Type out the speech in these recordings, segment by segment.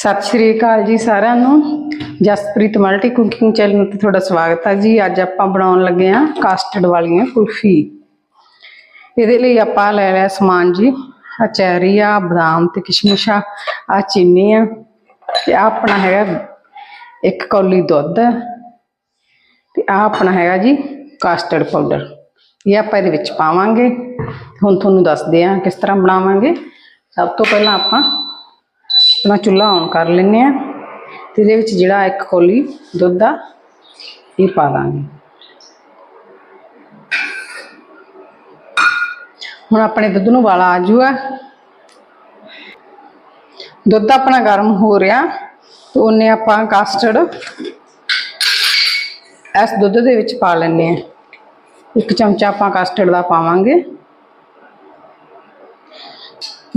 ਸਤਿ ਸ਼੍ਰੀ ਅਕਾਲ ਜੀ ਸਾਰਿਆਂ ਨੂੰ। ਜਸਪ੍ਰੀਤ ਮਲਟੀ ਕੁਕਿੰਗ ਚੈਨਲ ਤੇ ਤੁਹਾਡਾ ਸਵਾਗਤ ਹੈ ਜੀ। ਅੱਜ ਆਪਾਂ ਬਣਾਉਣ ਲੱਗੇ ਆ ਕਾਸਟਰਡ ਵਾਲੀਆਂ ਕੁਲਫੀ। ਇਹਦੇ ਲਈ ਆਪਾਂ ਲੈ ਲਿਆ ਸਮਾਨ ਜੀ। ਆ ਚੈਰੀ ਆ, ਬਦਾਮ ਤੇ ਕਿਸ਼ਮਿਸ਼ ਆ ਚੀਨੀ ਆ ਤੇ ਆ ਆਪਣਾ ਹੈਗਾ ਇੱਕ ਕੌਲੀ ਦੁੱਧ ਹੈ ਤੇ ਆ ਆਪਣਾ ਹੈਗਾ ਜੀ ਕਾਸਟਰਡ ਪਾਊਡਰ ਇਹ ਆਪਾਂ ਇਹਦੇ ਵਿੱਚ ਪਾਵਾਂਗੇ। ਹੁਣ ਤੁਹਾਨੂੰ ਦੱਸਦੇ ਆ ਕਿਸ ਤਰ੍ਹਾਂ ਬਣਾਵਾਂਗੇ। ਸਭ ਤੋਂ ਪਹਿਲਾਂ ਆਪਾਂ ਆਪਣਾ ਚੁੱਲ੍ਹਾ ਔਨ ਕਰ ਲੈਂਦੇ ਆ ਤੇ ਇਹਦੇ ਵਿੱਚ ਜਿਹੜਾ ਇੱਕ ਕੋਲੀ ਦੁੱਧ ਆ ਇਹ ਪਾ ਦਾਂਗੇ। ਹੁਣ ਆਪਣੇ ਦੁੱਧ ਨੂੰ ਵਾਲਾ ਆ ਜੂਗਾ ਦੁੱਧ ਆਪਣਾ ਗਰਮ ਹੋ ਰਿਹਾ ਤੇ ਉਹਨੇ ਆਪਾਂ ਕਾਸਟਰਡ ਇਸ ਦੁੱਧ ਦੇ ਵਿੱਚ ਪਾ ਲੈਂਦੇ ਆ ਇੱਕ ਚਮਚਾ ਆਪਾਂ ਕਸਟਰਡ ਦਾ ਪਾਵਾਂਗੇ।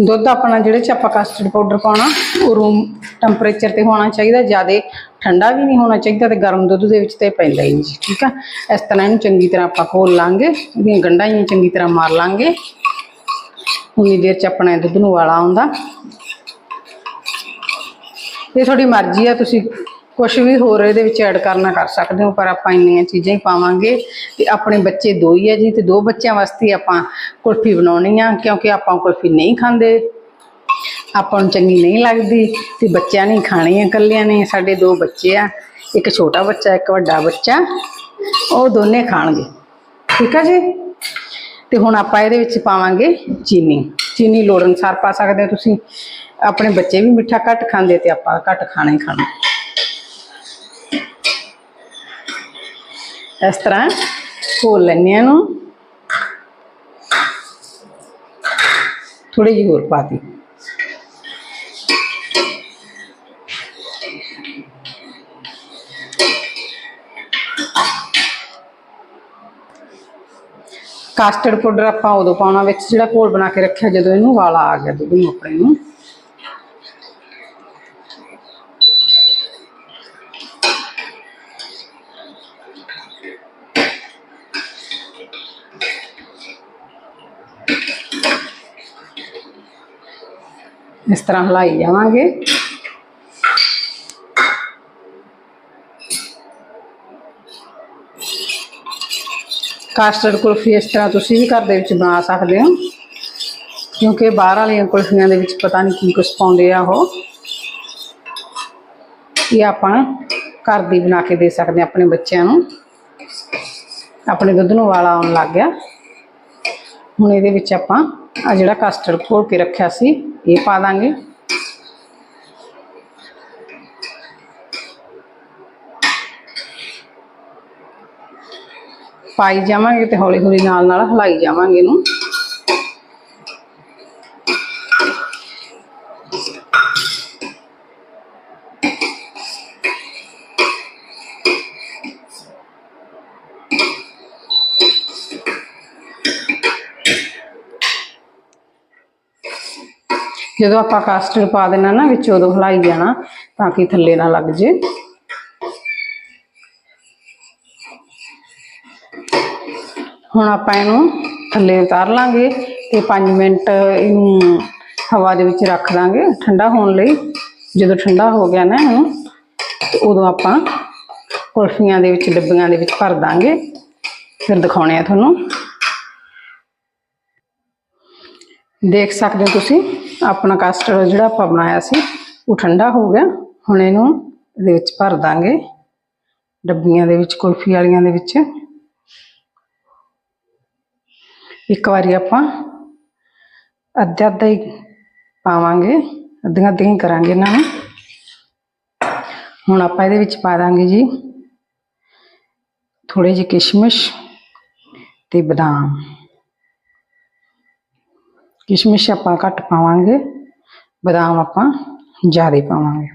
ਦੁੱਧ ਆਪਣਾ ਜਿਹੜੇ ਚ ਆਪਾਂ ਕਸਟਰਡ ਪਾਊਡਰ ਪਾਉਣਾ, ਉਹ ਰੂਮ ਟੈਂਪਰੇਚਰ ਤੇ ਹੋਣਾ ਚਾਹੀਦਾ, ਜ਼ਿਆਦਾ ਠੰਡਾ ਵੀ ਨਹੀਂ ਹੋਣਾ ਚਾਹੀਦਾ ਤੇ ਗਰਮ ਦੁੱਧ ਦੇ ਵਿੱਚ ਤੇ ਪੈਂਦਾ ਹੀ ਨਹੀਂ ਜੀ, ਠੀਕ ਆ? ਇਸ ਤਰ੍ਹਾਂ ਇਹਨੂੰ ਚੰਗੀ ਤਰ੍ਹਾਂ ਆਪਾਂ ਘੋਲ ਲਾਂਗੇ ਇਹਦੀਆਂ ਗੰਢਾਂ ਹੀ ਚੰਗੀ ਤਰ੍ਹਾਂ ਮਾਰ ਲਾਂਗੇ। ਉਨੀ ਦੇਰ ਚ ਆਪਣਾ ਦੁੱਧ ਨੂੰ ਵਾਲਾ ਆਉਂਦਾ। ਇਹ ਤੁਹਾਡੀ ਮਰਜ਼ੀ ਆ, ਤੁਸੀਂ ਕੁਝ ਵੀ ਹੋਰ ਇਹਦੇ ਵਿੱਚ ਐਡ ਕਰਨਾ ਕਰ ਸਕਦੇ ਹੋ, ਪਰ ਆਪਾਂ ਇੰਨੀਆਂ ਚੀਜ਼ਾਂ ਹੀ ਪਾਵਾਂਗੇ ਤੇ ਆਪਣੇ ਬੱਚੇ ਦੋ ਹੀ ਆ ਜੀ ਤੇ ਦੋ ਬੱਚਿਆਂ ਵਾਸਤੇ ਆਪਾਂ ਕੁਲਫੀ ਬਣਾਉਣੀ ਆ, ਕਿਉਂਕਿ ਆਪਾਂ ਕੁਲਫੀ ਨਹੀਂ ਖਾਂਦੇ। ਆਪਾਂ ਨੂੰ ਚੰਗੀ ਨਹੀਂ ਲੱਗਦੀ ਤੇ ਬੱਚਿਆਂ ਨੇ ਖਾਣੀ ਆ, ਇਕੱਲਿਆਂ ਨੇ, ਸਾਡੇ ਦੋ ਬੱਚੇ ਆ, ਇੱਕ ਛੋਟਾ ਬੱਚਾ, ਇੱਕ ਵੱਡਾ ਬੱਚਾ, ਉਹ ਦੋਨੇ ਖਾਣਗੇ। ਠੀਕ ਆ ਜੀ? ਤੇ ਹੁਣ ਆਪਾਂ ਇਹਦੇ ਵਿੱਚ ਪਾਵਾਂਗੇ ਚੀਨੀ। ਚੀਨੀ ਲੋੜ ਅਨੁਸਾਰ ਪਾ ਸਕਦੇ ਹੋ ਤੁਸੀਂ। ਆਪਣੇ ਬੱਚੇ ਵੀ ਮਿੱਠਾ ਘੱਟ ਖਾਂਦੇ ਤੇ ਆਪਾਂ ਘੱਟ ਖਾਣਾ ਹੀ ਖਾਣਾ। ਇਸ ਤਰ੍ਹਾਂ ਘੋਲ ਲੈਂਦੇ ਆ ਇਹਨੂੰ ਥੋੜੀ ਜਿਹੀ ਹੋਰ ਪਾ ਦੀ ਕਾਸਟਰਡ ਪਾਊਡਰ ਆਪਾਂ ਉਦੋਂ ਪਾਉਣਾ ਵਿੱਚ ਜਿਹੜਾ ਘੋਲ ਬਣਾ ਕੇ ਰੱਖਿਆ ਜਦੋਂ ਇਹਨੂੰ ਵਾਲਾ ਆ ਗਿਆ ਦੁੱਧ ਨੂੰ ਆਪਣੇ ਨੂੰ ਇਸ ਤਰ੍ਹਾਂ ਹਿਲਾਈ ਜਾਵਾਂਗੇ। ਕਾਸਟਰਡ ਕੁਲਫੀ ਇਸ ਤਰ੍ਹਾਂ ਤੁਸੀਂ ਵੀ ਘਰ ਦੇ ਵਿੱਚ ਬਣਾ ਸਕਦੇ ਹੋ। ਕਿਉਂਕਿ ਬਾਹਰ ਵਾਲੀਆਂ ਕੁਲਫੀਆਂ ਦੇ ਵਿੱਚ ਪਤਾ ਨਹੀਂ ਕੀ ਕੁਝ ਪਾਉਂਦੇ ਆ ਉਹ। ਇਹ ਆਪਾਂ ਘਰ ਦੀ ਬਣਾ ਕੇ ਦੇ ਸਕਦੇ ਹਾਂ ਆਪਣੇ ਬੱਚਿਆਂ ਨੂੰ। ਆਪਣੇ ਦੁੱਧ ਨੂੰ ਵਾਲਾ ਆਉਣ ਲੱਗ ਗਿਆ। ਹੁਣ ਇਹਦੇ ਵਿੱਚ ਆਪਾਂ ਆ ਜਿਹੜਾ ਕਸਟਰਡ ਘੋਲ ਕੇ ਰੱਖਿਆ ਸੀ, ਇਹ ਪਾ ਦਾਂਗੇ। ਪਾਈ ਜਾਵਾਂਗੇ ਤੇ ਹੌਲੀ ਹੌਲੀ ਨਾਲ ਨਾਲ ਹਿਲਾਈ ਜਾਵਾਂਗੇ ਇਹਨੂੰ। ਜਦੋਂ ਆਪਾਂ ਕਾਸਟਰਡ ਪਾ ਦੇਣਾ ਨਾ ਵਿੱਚ, ਉਦੋਂ ਹਿਲਾਈ ਜਾਣਾ ਤਾਂ ਕਿ ਥੱਲੇ ਨਾ ਲੱਗ ਜੇ। ਹੁਣ ਆਪਾਂ ਇਹਨੂੰ ਥੱਲੇ ਉਤਾਰ ਲਾਂਗੇ ਤੇ 5 ਮਿੰਟ ਇਹਨੂੰ ਹਵਾ ਦੇ ਵਿੱਚ ਰੱਖ ਦਾਂਗੇ ਠੰਡਾ ਹੋਣ ਲਈ। ਜਦੋਂ ਠੰਡਾ ਹੋ ਗਿਆ ਨਾ ਇਹਨੂੰ ਉਦੋਂ ਆਪਾਂ ਕੁਲਫੀਆਂ ਦੇ ਵਿੱਚ, ਡੱਬੀਆਂ ਦੇ ਵਿੱਚ ਭਰ ਦਾਂਗੇ। ਫਿਰ ਦਿਖਾਉਣੇ ਆ ਤੁਹਾਨੂੰ। ਦੇਖ ਸਕਦੇ ਹੋ ਤੁਸੀਂ ਆਪਣਾ ਕਸਟਰਡ ਜਿਹੜਾ ਆਪਾਂ ਬਣਾਇਆ ਸੀ, ਉਹ ਠੰਡਾ ਹੋ ਗਿਆ। ਹੁਣ ਇਹਨੂੰ ਇਹਦੇ ਵਿੱਚ ਭਰ ਦਾਂਗੇ। ਡੱਬੀਆਂ ਦੇ ਵਿੱਚ, ਕੁਲਫੀ ਵਾਲੀਆਂ ਦੇ ਵਿੱਚ। ਇੱਕ ਵਾਰੀ ਆਪਾਂ ਅੱਧਾ ਅੱਧਾ ਹੀ ਪਾਵਾਂਗੇ। ਅੱਧੀਆਂ ਅੱਧੀਆਂ ਹੀ ਕਰਾਂਗੇ ਇਹਨਾਂ ਨੂੰ। ਹੁਣ ਆਪਾਂ ਇਹਦੇ ਵਿੱਚ ਪਾ ਦਾਂਗੇ ਜੀ ਥੋੜੇ ਜਿਹੇ ਕਿਸ਼ਮਿਸ਼ ਤੇ ਬਦਾਮ। ਕਿਸ਼ਮਿਸ਼ ਆਪਾਂ ਘੱਟ ਪਾਵਾਂਗੇ ਬਦਾਮ ਆਪਾਂ ਜ਼ਿਆਦਾ ਪਾਵਾਂਗੇ।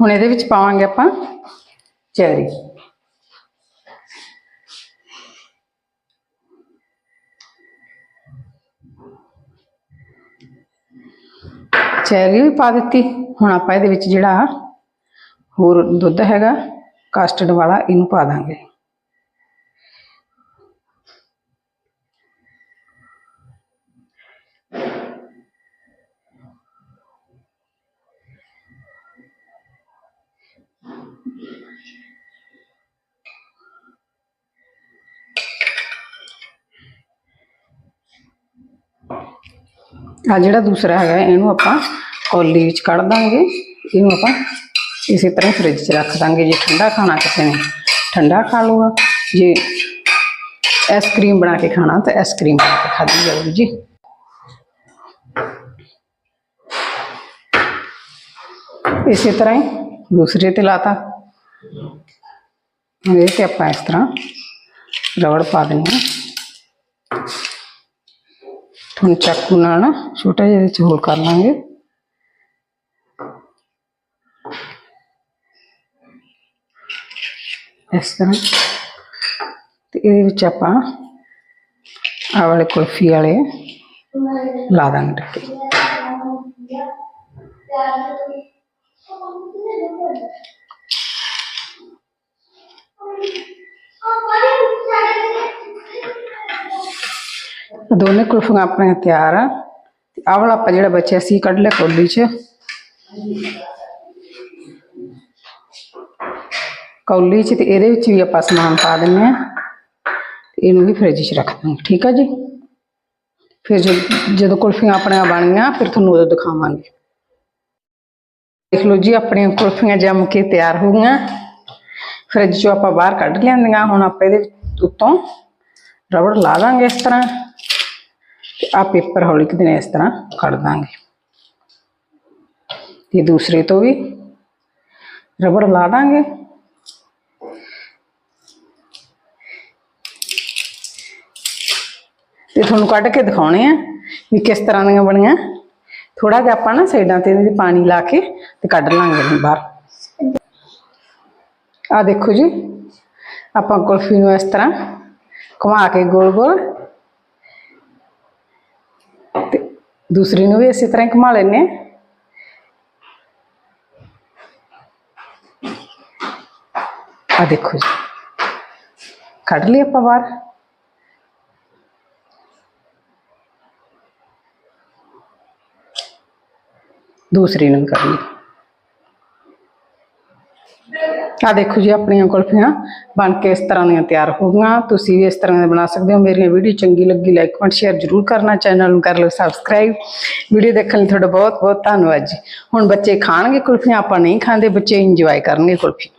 ਹੁਣ ਇਹਦੇ ਵਿੱਚ ਪਾਵਾਂਗੇ ਆਪਾਂ ਚੈਰੀ। ਚੈਰੀ ਵੀ ਪਾ ਦਿੱਤੀ। ਹੁਣ ਆਪਾਂ ਇਹਦੇ ਵਿੱਚ ਜਿਹੜਾ ਹੋਰ ਦੁੱਧ ਹੈਗਾ ਕਾਸਟਰਡ ਵਾਲਾ, ਇਹਨੂੰ ਪਾ ਦਾਂਗੇ। ਆ ਜਿਹੜਾ ਦੂਸਰਾ ਹੈਗਾ, ਇਹਨੂੰ ਆਪਾਂ ਕੌਲੀ ਵਿੱਚ ਕੱਢ ਦਾਂਗੇ। ਇਹਨੂੰ ਆਪਾਂ ਇਸੇ ਤਰ੍ਹਾਂ ਫ੍ਰਿਜ 'ਚ ਰੱਖ ਦਾਂਗੇ। ਜੇ ਠੰਡਾ ਖਾਣਾ ਕਿਸੇ ਨੇ, ਠੰਡਾ ਖਾ ਲੂਗਾ ਜੇ ਆਈਸਕ੍ਰੀਮ ਬਣਾ ਕੇ ਖਾਣਾ, ਤਾਂ ਆਈਸਕ੍ਰੀਮ ਬਣਾ ਕੇ ਖਾਦੀ ਜਾਊਗੀ ਜੀ। ਇਸੇ ਤਰ੍ਹਾਂ ਹੀ ਦੂਸਰੇ ਤੇ ਲਾਤਾ। ਇਹ ਤੇ ਆਪਾਂ ਇਸ ਤਰ੍ਹਾਂ ਰਬੜ ਪਾ ਦਿੰਦੇ ਹਾਂ। ਹੁਣ ਚਾਕੂ ਨਾਲ ਨਾ ਛੋਟਾ ਜਿਹਾ ਵਿੱਚ ਹੋਲ ਕਰ ਲਾਂਗੇ। ਇਸ ਤਰ੍ਹਾਂ। ਤੇ ਇਹਦੇ ਵਿੱਚ ਆਪਾਂ ਆ ਵਾਲੇ ਕੁਲਫੀ ਵਾਲੇ ਲਾ ਦਾਂਗੇ ਟੱਕੇ ਦੋਨੇ ਕੁਲਫੀਆਂ ਆਪਣੀਆਂ ਤਿਆਰ ਆ ਤੇ ਆਹ ਵਾਲਾ ਆਪਾਂ ਜਿਹੜਾ ਬਚਿਆ ਸੀ ਕੱਢ ਲਿਆ ਕੌਲੀ 'ਚ ਕੌਲੀ 'ਚ ਤੇ ਇਹਦੇ ਵਿੱਚ ਵੀ ਆਪਾਂ ਸਮਾਨ ਪਾ ਦਿੰਨੇ ਆ ਤੇ ਇਹਨੂੰ ਵੀ ਫ੍ਰਿਜ 'ਚ ਰੱਖ ਦਾਂਗੇ ਠੀਕ ਆ ਜੀ ਫਿਰ ਜਦ- ਜਦੋਂ ਕੁਲਫੀਆਂ ਆਪਣੀਆਂ ਬਣ ਗਈਆਂ ਫਿਰ ਤੁਹਾਨੂੰ ਉਦੋਂ ਦਿਖਾਵਾਂਗੇ ਦੇਖ ਲਓ ਜੀ ਆਪਣੀਆਂ ਕੁਲਫੀਆਂ ਜੰਮ ਕੇ ਤਿਆਰ ਹੋ ਗਈਆਂ ਫ੍ਰਿਜ 'ਚੋਂ ਆਪਾਂ ਬਾਹਰ ਕੱਢ ਲਿਆਂਦੀਆਂ ਹੁਣ ਆਪਾਂ ਇਹਦੇ ਉੱਤੋਂ ਰਬੜ ਲਾ ਦਾਂਗੇ ਇਸ ਤਰ੍ਹਾਂ ਤੇ ਆ ਪੇਪਰ ਹੌਲੀ ਕੁ ਦਿਨ ਇਸ ਤਰ੍ਹਾਂ ਕੱਢ ਦਾਂਗੇ। ਤੇ ਦੂਸਰੇ ਤੋਂ ਵੀ ਰਬੜ ਲਾ ਦਾਂਗੇ। ਤੇ ਤੁਹਾਨੂੰ ਕੱਢ ਕੇ ਦਿਖਾਉਣੇ ਆ ਵੀ ਕਿਸ ਤਰ੍ਹਾਂ ਦੀਆਂ ਬਣੀਆਂ। ਥੋੜਾ ਜਿਹਾ ਆਪਾਂ ਨਾ ਸਾਈਡਾਂ ਤੇ ਇਹਦੇ ਪਾਣੀ ਲਾ ਕੇ ਤੇ ਕੱਢ ਲਾਂਗੇ ਬਾਹਰ। ਆ ਦੇਖੋ ਜੀ, ਆਪਾਂ ਕੁਲਫੀ ਨੂੰ ਇਸ ਤਰ੍ਹਾਂ ਘੁਮਾ ਕੇ ਗੋਲ ਗੋਲ ਤੇ ਦੂਸਰੀ ਨੂੰ ਵੀ ਇਸੇ ਤਰ੍ਹਾਂ ਹੀ ਘੁਮਾ ਲੈਨੇ ਆ ਦੇਖੋ ਜੀ, ਕੱਢ ਲਈ ਆਪਾਂ ਬਾਹਰ। ਦੂਸਰੀ ਨੂੰ ਵੀ ਕਰ ਲਈ ਆ ਦੇਖੋ ਜੀ, ਆਪਣੀਆਂ ਕੁਲਫੀਆਂ ਬਣ ਕੇ ਇਸ ਤਰ੍ਹਾਂ ਦੀਆਂ ਤਿਆਰ ਹੋ ਗਈਆਂ। ਤੁਸੀਂ ਵੀ ਇਸ ਤਰ੍ਹਾਂ ਦੇ ਬਣਾ ਸਕਦੇ ਹੋ। ਮੇਰੀਆਂ ਵੀਡੀਓ ਚੰਗੀ ਲੱਗੀ ਲਾਈਕ ਕਮੈਂਟ ਸ਼ੇਅਰ ਜ਼ਰੂਰ ਕਰਨਾ। ਚੈਨਲ ਨੂੰ ਕਰ ਲਓ ਸਬਸਕ੍ਰਾਈਬ ਵੀਡੀਓ ਦੇਖਣ ਲਈ ਤੁਹਾਡਾ ਬਹੁਤ ਬਹੁਤ ਧੰਨਵਾਦ ਜੀ। ਹੁਣ ਬੱਚੇ ਖਾਣਗੇ ਕੁਲਫੀਆਂ, ਆਪਾਂ ਨਹੀਂ ਖਾਂਦੇ, ਬੱਚੇ ਇੰਜੋਏ ਕਰਨਗੇ ਕੁਲਫੀ।